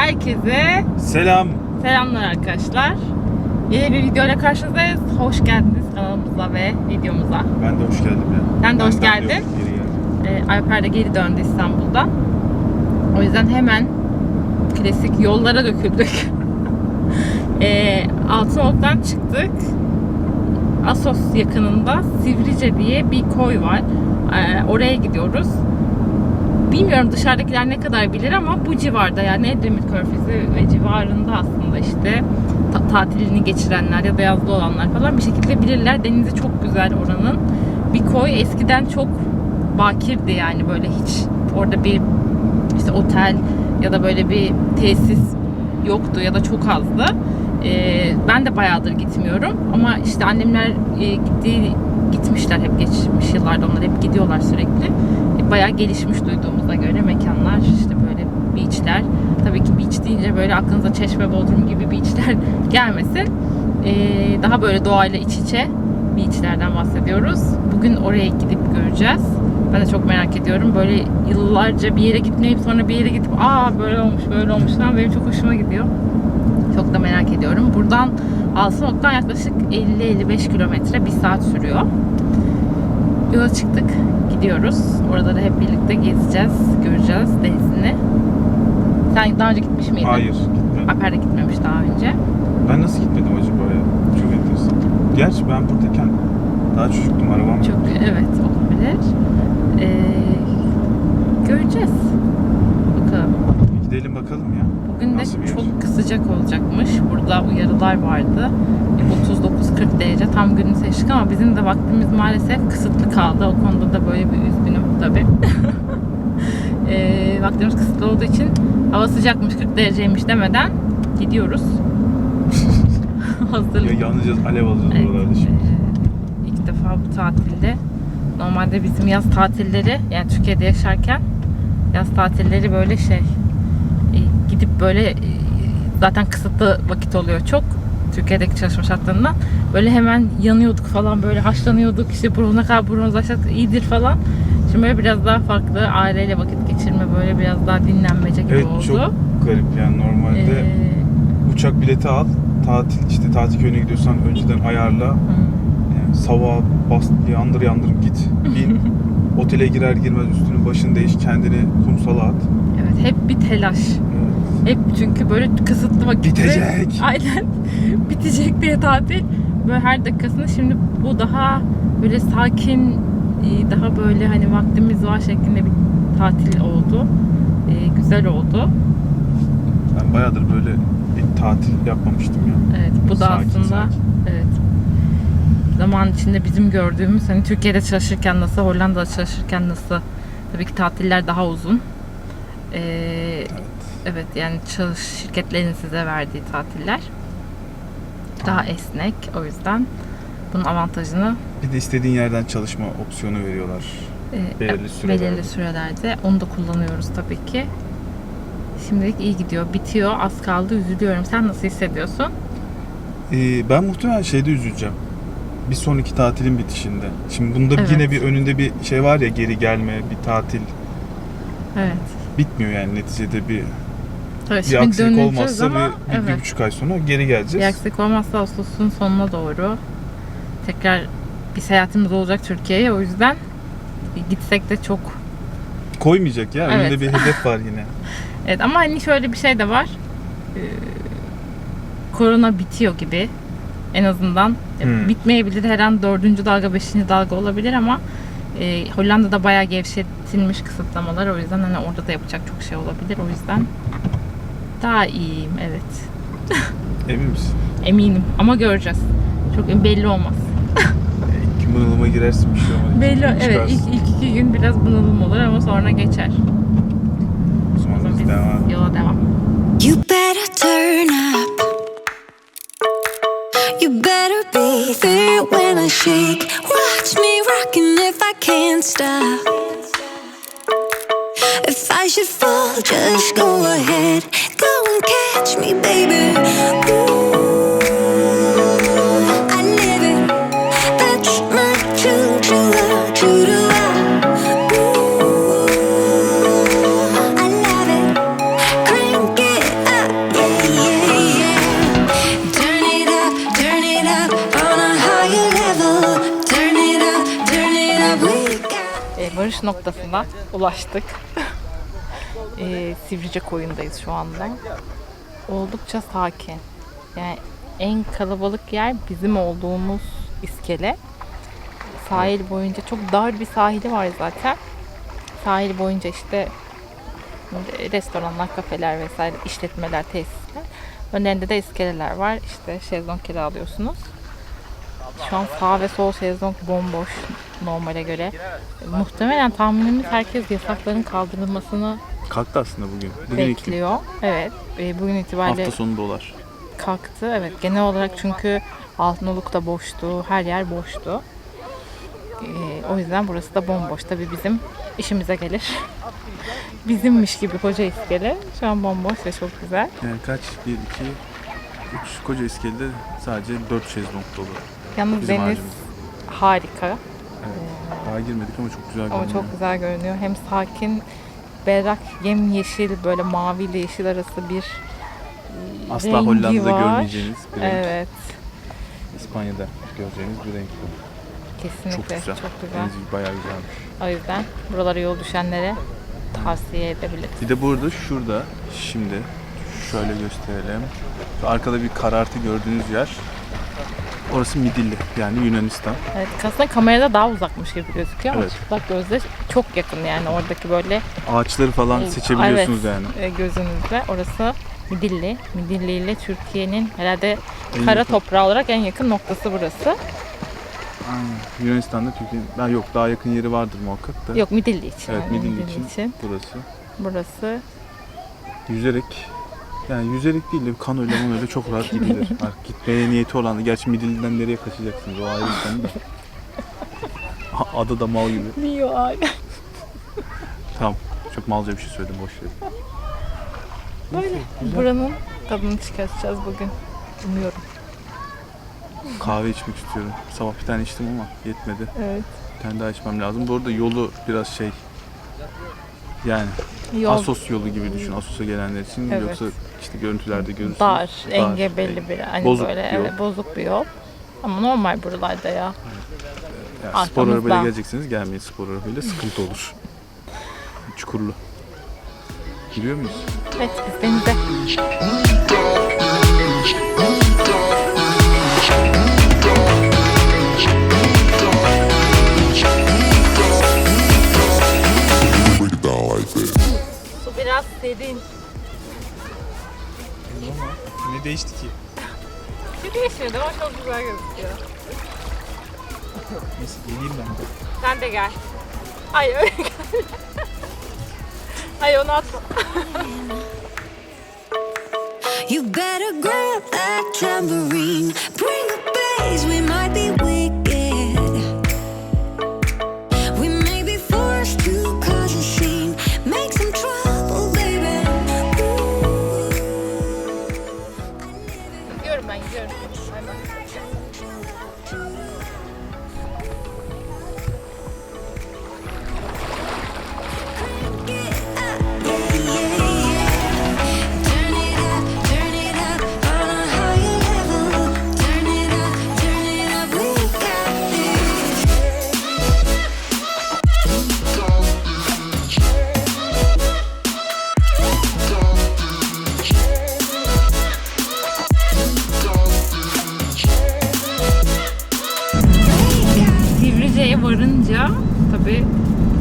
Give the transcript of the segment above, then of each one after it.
Herkese Selam. selamlar arkadaşlar. Yeni bir videoyla karşınızdayız. Hoş geldiniz kanalımıza ve videomuza. Ben de hoş geldim ya. Sen de hoş geldin. diyorum, Geri geldim. Ee, Alper de geri döndü İstanbul'dan. O yüzden hemen klasik yollara döküldük. ee, Altınoluk'tan çıktık. Asos yakınında Sivrice diye bir koy var. Ee, oraya gidiyoruz. Bilmiyorum dışarıdakiler ne kadar bilir ama bu civarda yani Edremit Körfezi ve civarında aslında işte ta- tatilini geçirenler ya da yazlı olanlar falan bir şekilde bilirler. Denizi çok güzel oranın. Bir koy eskiden çok bakirdi yani böyle hiç orada bir işte otel ya da böyle bir tesis yoktu ya da çok azdı. Ee, ben de bayağıdır gitmiyorum ama işte annemler e, gittiği gitmişler hep geçmiş yıllarda onlar hep gidiyorlar sürekli. Bayağı gelişmiş duyduğumuza göre mekanlar işte böyle beachler. Tabii ki beach deyince böyle aklınıza Çeşme, Bodrum gibi beachler gelmesin. Ee, daha böyle doğayla iç içe beachlerden bahsediyoruz. Bugün oraya gidip göreceğiz. Ben de çok merak ediyorum. Böyle yıllarca bir yere gitmeyip sonra bir yere gidip aa böyle olmuş böyle olmuş falan benim çok hoşuma gidiyor. Çok da merak ediyorum. Buradan Altınok'tan yaklaşık 50-55 kilometre bir saat sürüyor. Yola çıktık. Gidiyoruz. Orada da hep birlikte gezeceğiz, göreceğiz denizini. Sen daha önce gitmiş miydin? Hayır gitmedim. Alper de gitmemiş daha önce. Ben nasıl gitmedim acaba ya? Çok enteresan. Gerçi ben buradayken daha çocuktum arabam. Çok evet olabilir. Ee, göreceğiz. Bakalım. Gidelim bakalım ya. Bugün de Nasıl yer? çok sıcak olacakmış. Burada uyarılar vardı. 39-40 derece tam günü seçtik ama bizim de vaktimiz maalesef kısıtlı kaldı. O konuda da böyle bir üzgünüm tabii. Ee, vaktimiz kısıtlı olduğu için hava sıcakmış 40 dereceymiş demeden gidiyoruz. Hazırlık. Ya yanacağız, alev alacağız Evet, oralarda şimdi. eee, ilk defa bu tatilde normalde bizim yaz tatilleri yani Türkiye'de yaşarken yaz tatilleri böyle şey e, gidip böyle e, zaten kısıtlı vakit oluyor çok Türkiye'deki çalışma şartlarından böyle hemen yanıyorduk falan böyle haşlanıyorduk işte bronza kadar bronzlaşsak iyidir falan şimdi böyle biraz daha farklı aileyle vakit geçirme böyle biraz daha dinlenmece gibi Evet oldu. çok garip yani normalde Eee, uçak bileti al. Tatil işte tatil köyüne gidiyorsan önceden ayarla. hı. Yani sabah bas yandır yandır git. Bin. Otele girer girmez üstünün başını değiş kendini kumsala at. evet hep bir telaş. Evet. Hep çünkü böyle kısıtlı vakitte. Bitecek. Aynen. Bitecek diye tatil. Böyle her dakikasında şimdi bu daha böyle sakin e, daha böyle hani vaktimiz var şeklinde bir tatil oldu. E, Güzel oldu. Ben bayağıdır böyle bir tatil yapmamıştım ya. Evet bu da Sakin, aslında sakin. evet zaman içinde bizim gördüğümüz hani Türkiye'de çalışırken nasıl Hollanda'da çalışırken nasıl tabii ki tatiller daha uzun. E, evet yani çalış şirketlerin size verdiği tatiller daha esnek o yüzden bunun avantajını Bir de istediğin yerden çalışma opsiyonu veriyorlar. e, Belirli sürelerde. belirli sürelerde onu da kullanıyoruz tabii ki. Şimdilik iyi gidiyor. Bitiyor. Az kaldı. Üzülüyorum. Sen nasıl hissediyorsun? Ee, ben muhtemelen şeyde üzüleceğim. Bir sonraki tatilin bitişinde. Şimdi bunda Evet. yine bir önünde bir şey var ya geri gelme, bir tatil Evet. bitmiyor yani neticede bir Evet, bir şimdi aksilik döneceğiz olmazsa ama bir, bir, bir evet. buçuk ay sonra geri Bir geleceğiz. aksilik olmazsa Ağustos'un sonuna doğru tekrar bir seyahatimiz olacak Türkiye'ye. O yüzden gitsek de çok Koymayacak ya. Evet. Önünde bir hedef var yine. Evet ama hani şöyle bir şey de var. Ee, korona bitiyor gibi. En azından Hmm. bitmeyebilir. Her an dördüncü dalga, beşinci dalga olabilir ama e, Hollanda'da bayağı gevşetilmiş kısıtlamalar. O yüzden hani orada da yapacak çok şey olabilir. O yüzden daha iyiyim. Evet. Emin misin? Eminim. Ama göreceğiz. Çok belli olmaz. İlk gün bunalıma girersin bir şey olmaz. Belli. Çıkarsın. Evet. ilk, ilk iki gün biraz bunalım olur ama sonra geçer. O zaman biz devam. yola devam. You better turn up. You better be there when I shake. Watch me rocking if I can't stop. If I should fall, just go ahead varış e, noktasına ulaştık e, Sivrice koyundayız şu anda. Oldukça sakin. Yani en kalabalık yer bizim olduğumuz iskele. Sahil boyunca çok dar bir sahili var zaten. Sahil boyunca işte restoranlar, kafeler vesaire işletmeler, tesisler. Önlerinde de iskeleler var. İşte şezlong kiralıyorsunuz. Şu an sağ ve sol şezlong bomboş normale göre. Muhtemelen tahminimiz herkes yasakların kaldırılmasını Kalktı aslında bugün. Bugün iki. bekliyor. Evet. e, Bugün itibariyle Hafta sonu dolar. kalktı. Evet. Genel olarak çünkü Altınoluk da boştu. Her yer boştu. Ee, o yüzden burası da bomboş. Tabii bizim işimize gelir. Bizimmiş gibi koca iskele. Şu an bomboş ve çok güzel. Yani kaç? 1, 2, 3 koca iskelede sadece 4 şezlong dolu. Yalnız Bizim deniz harcımız. harika. Daha girmedik ama çok güzel Ama görünüyor. çok güzel görünüyor. Hem sakin, berrak, yem yeşil, böyle mavi ile yeşil arası bir e, Asla rengi Hollanda'da var. görmeyeceğiniz bir renk. Evet. İspanya'da göreceğiniz bir renk bu. Kesinlikle. Çok güzel. Çok güzel. Deniz bayağı güzelmiş. O yüzden buralara yol düşenlere tavsiye edebilirim. Bir de burada şurada şimdi şöyle gösterelim. Arkada bir karartı gördüğünüz yer. Orası Midilli yani Yunanistan. Evet, aslında kamerada daha uzakmış gibi gözüküyor ama Evet. çıplak gözle çok yakın yani oradaki böyle Ağaçları falan seçebiliyorsunuz evet, yani. e, gözünüzle. Orası Midilli. Midilli ile Türkiye'nin herhalde En kara yakın. toprağı olarak en yakın noktası burası. Aynen. Yunanistan'da Türkiye'nin ben yok daha yakın yeri vardır muhakkak da. Yok Midilli için. Evet yani, Midilli için, burası. Burası Yüzerek yani yüzerek değil de kanoyla öyle çok rahat gidilir. Artık gitmeye niyeti olan da gerçi Midilli'den nereye kaçacaksınız o ayrı bir konu da. A- Ada da mal gibi. Niye abi? Tamam. Çok malca bir şey söyledim boş ver. Böyle. Buranın tadını çıkartacağız bugün. Umuyorum. Kahve içmek istiyorum. Sabah bir tane içtim ama yetmedi. Evet. Bir tane daha içmem lazım. Bu arada yolu biraz şey yani Yol Asos yolu gibi düşün. Asos'a gelenler için Evet. yoksa işte görüntülerde görürsünüz. dar, engebeli e, bir hani bozuk böyle bir yol. evet, bozuk bir yol. Ama normal buralarda ya. Yani spor Arkamızda. arabayla gelecekseniz gelmeyin spor arabayla sıkıntı olur. Çukurlu. Giriyor muyuz? Evet biz denize. Su biraz serin. Ne değişti ki? Bir değişmedi ama çok güzel gözüküyor. Neyse geleyim ben de. Sen de gel. Ay öyle gel. Ay onu atma. You better grab that tambourine.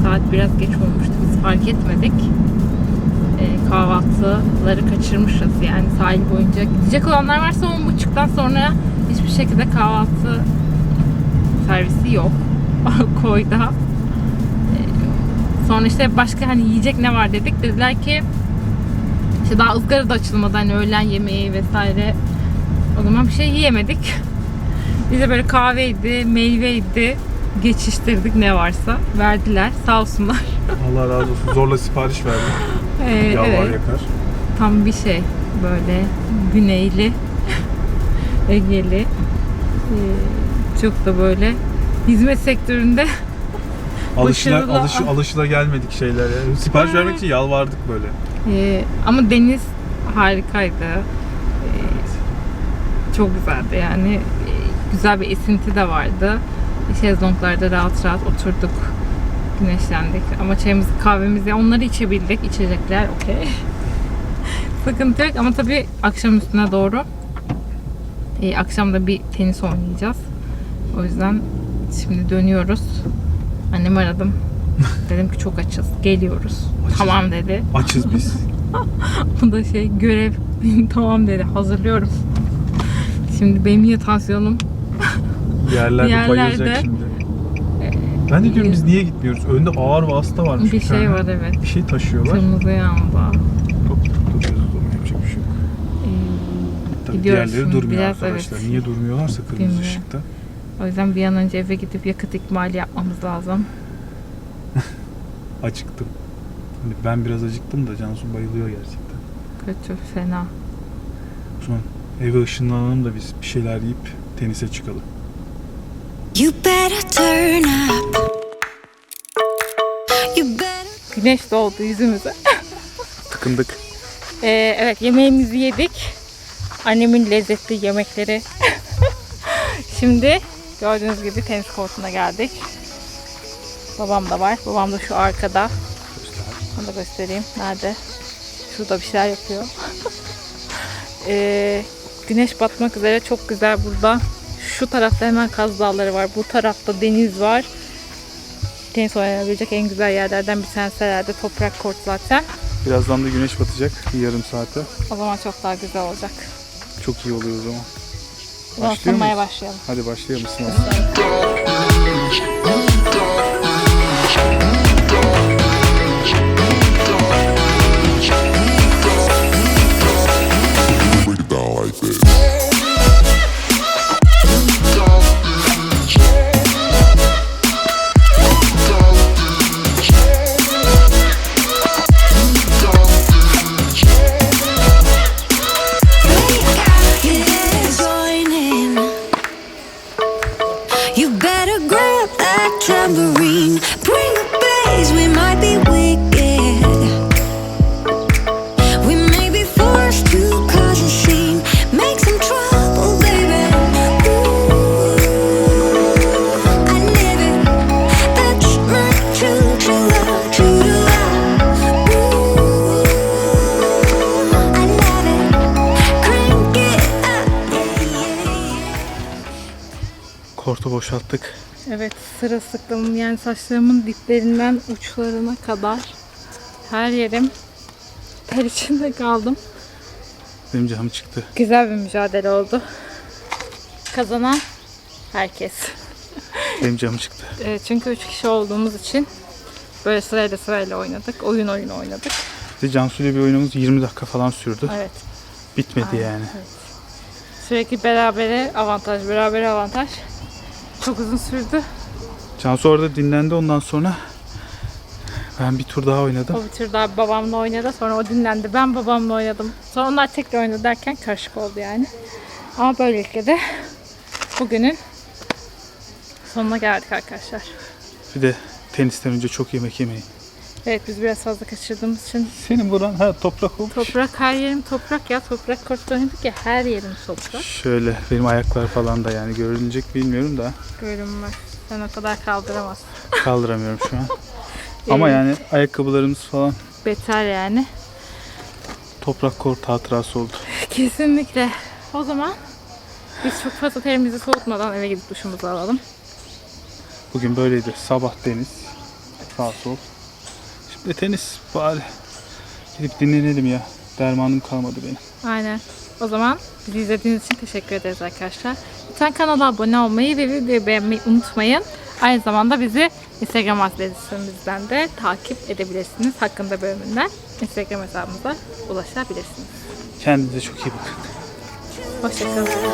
Saat biraz geç olmuştu. Biz fark etmedik. Ee, kahvaltıları kaçırmışız. Yani sahil boyunca gidecek olanlar varsa on buçuktan sonra hiçbir şekilde kahvaltı servisi yok. Koyda. Ee, sonra işte başka hani yiyecek ne var dedik. Dediler ki işte daha ızgara da açılmadı hani öğlen yemeği vesaire. O zaman bir şey yiyemedik. Bize böyle kahveydi, meyveydi. Geçiştirdik ne varsa. Verdiler. Sağ olsunlar. Allah razı olsun. Zorla sipariş verdim. Ee, Yalvar evet. yakar. Tam bir şey. Böyle güneyli, Egeli. Ee, çok da böyle hizmet sektöründe Alışına, alış, alışıla gelmedik şeyler ya. Sipariş vermek için yalvardık böyle. Ee, ama deniz harikaydı. Ee, çok güzeldi yani. Ee, güzel bir esinti de vardı. Şezlonglarda rahat rahat oturduk. Güneşlendik. Ama çayımızı, kahvemizi, onları içebildik. İçecekler okey. Sıkıntı yok ama tabii akşam üstüne doğru e, akşam da bir tenis oynayacağız. O yüzden şimdi dönüyoruz. Annemi aradım. Dedim ki çok açız. Geliyoruz. Açız. Tamam dedi. Açız biz. Bu da şey görev. tamam dedi. Hazırlıyorum. Şimdi benim niye tansiyonum Yerlerde, Yerlerde. bayılacak şimdi. Ben de diyorum biz niye gitmiyoruz? Önde ağır vasıta varmış. bir şey var evet. Bir şey taşıyorlar. Kırmızı yanda. Top, top, top, yapacak bir şey yok. Ee, Tabii Gidiyoruz diğerleri şimdi, durmuyor biraz arkadaşlar. evet. Niye durmuyorlarsa kırmızı Bilmiyorum. ışıkta. O yüzden bir an önce eve gidip yakıt ikmali yapmamız lazım. Acıktım. Hani ben biraz acıktım da Cansu bayılıyor gerçekten. Kötü, fena. O zaman eve ışınlanalım da biz bir şeyler yiyip tenise çıkalım. You better turn up. You better. Güneş doğdu yüzümüze. Tıkındık. Ee, evet yemeğimizi yedik. Annemin lezzetli yemekleri. Şimdi gördüğünüz gibi tenis kortuna geldik. Babam da var. Babam da şu arkada. Göster. Onu da göstereyim. Nerede? Şurada bir şeyler yapıyor. Ee, güneş batmak üzere çok güzel burada. Şu tarafta hemen Kaz Dağları var. Bu tarafta deniz var. Tenis oynanabilecek en güzel yerlerden bir tanesi herhalde. Toprak kort zaten. Birazdan da güneş batacak bir yarım saate. O zaman çok daha güzel olacak. Çok iyi oluyor o zaman. Başlıyor muyuz? başlayalım. Hadi başlayalım ısınalım. Tambourine. Bring the bass, we might be wicked. We may be forced to cause a scene. Make some trouble, baby. Ooh, I it. That's my true, true love. Ooh, I love it. It. Kortu boşalttık. Evet sırılsıklamım yani saçlarımın diplerinden uçlarına kadar her yerim ter içinde kaldım. Benim canım çıktı. Güzel bir mücadele oldu. Kazanan herkes. Benim canım çıktı. E, çünkü üç kişi olduğumuz için böyle sırayla sırayla oynadık. Oyun oyunu oynadık. Bir de Cansu ile bir oyunumuz 20 dakika falan sürdü. Evet. Bitmedi Aynen, yani. evet. Sürekli berabere avantaj, berabere avantaj. Çok uzun sürdü. Cansu orada dinlendi ondan sonra ben bir tur daha oynadım. O bir tür daha babamla oynadı. Sonra o dinlendi. Ben babamla oynadım. Sonra onlar tekrar oynadı derken karışık oldu yani. Ama böylelikle de bugünün sonuna geldik arkadaşlar. Bir de tenisten önce çok yemek yemeyin. Evet biz biraz fazla kaçırdığımız için Senin buran ha toprak olmuş. toprak her yerim toprak ya. Toprak kortta oynadık ya her yerim toprak. Şöyle benim ayaklar falan da yani görünecek bilmiyorum da Görünmez. Sen o kadar kaldıramazsın. kaldıramıyorum şu an. Ama yani ayakkabılarımız falan Beter yani. toprak kort hatırası oldu. Kesinlikle. O zaman biz çok fazla terimizi soğutmadan eve gidip duşumuzu alalım. Bugün böyleydi. Sabah deniz. Sağ sol. Şimdi tenis bari. Gidip dinlenelim ya. Dermanım kalmadı benim. Aynen. O zaman bizi izlediğiniz için teşekkür ederiz arkadaşlar. Lütfen kanala abone olmayı ve videoyu beğenmeyi unutmayın. Aynı zamanda bizi Instagram adresimizden de takip edebilirsiniz. Hakkında bölümünden Instagram hesabımıza ulaşabilirsiniz. Kendinize çok iyi bakın. Hoşçakalın.